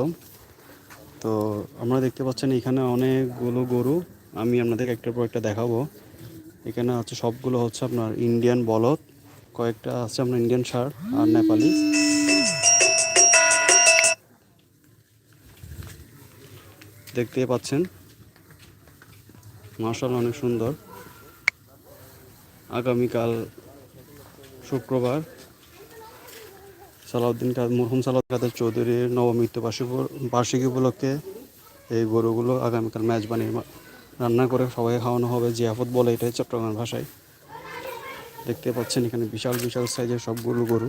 স্বাগতম। তো আমরা দেখতে পাচ্ছেন এখানে অনেকগুলো গরু। আমি আপনাদেরকে একটার পর একটা দেখাবো। এখানে হচ্ছে সবগুলো হচ্ছে আপনার ইন্ডিয়ান বলদ, কয়েকটা আছে আপনার ইন্ডিয়ান সার আর নেপালি। দেখতে পাচ্ছেন মার্শাল অনেক সুন্দর। আগামীকাল শুক্রবার সালাউদ্দিন মরহুম সালাউদ্দিন কাদের চৌধুরীর নবমৃত্যু বার্ষিক উপলক্ষে এই গরুগুলো আগামীকাল ম্যাচ বানিয়ে রান্না করে সবাই খাওয়ানো হবে। জিয়াফত বলে এটাই চট্টগ্রাম ভাষায়। দেখতে পাচ্ছেন এখানে বিশাল বিশাল সাইজের সবগুলো গরু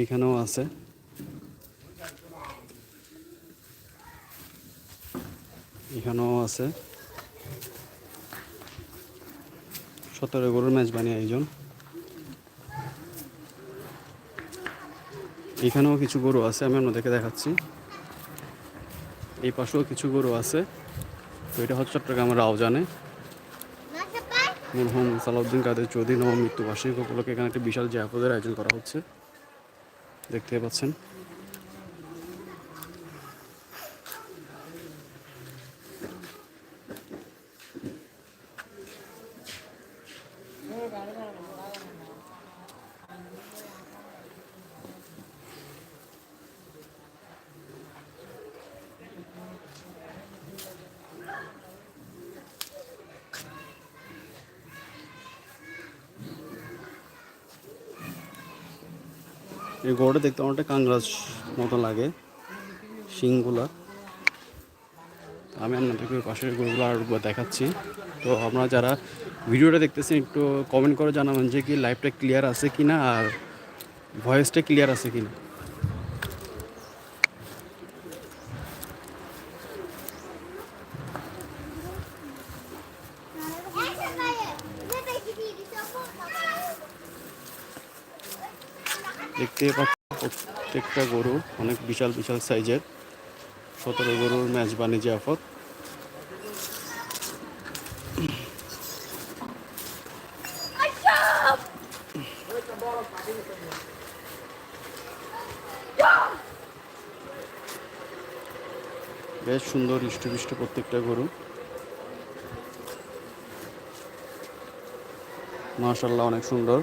এইখানেও আছে। এখানেও আছে। সতেরো গরুর ম্যাচ বানিয়ে একজন। এখানেও কিছু গরু আছে, আমি আপনাদেরকে দেখাচ্ছি। এই পাশেও কিছু গরু আছে, তো এটা হচ্ছে চট্টগ্রামের রাউজানে। মরহুম সালাউদ্দিন কাদের চৌধুরী নবম মৃত্যু বার্ষিক উপলক্ষে এখানে একটি বিশাল জিয়াপদের আয়োজন করা হচ্ছে। দেখতে পাচ্ছেন। এই গরুটা দেখতে অনেকটা কাংরাজ মতো লাগে, শিংগুলা। আমি আপনাদেরকে পাশের গরুগুলো আর দেখাচ্ছি। তো আপনারা যারা ভিডিওটা দেখতেছেন, একটু কমেন্ট করে জানাবেন যে কি লাইভটা ক্লিয়ার আছে কি না আর ভয়েসটা ক্লিয়ার আছে কি না দেখতে পাচ্ছি প্রত্যেকটা গরু অনেক বিশাল বিশাল সাইজের। সতেরো গরুর ম্যাচ বাণিজ্য আফত বেশ সুন্দর হৃষ্টপুষ্ট প্রত্যেকটা গরু। মার্শাল্লাহ অনেক সুন্দর।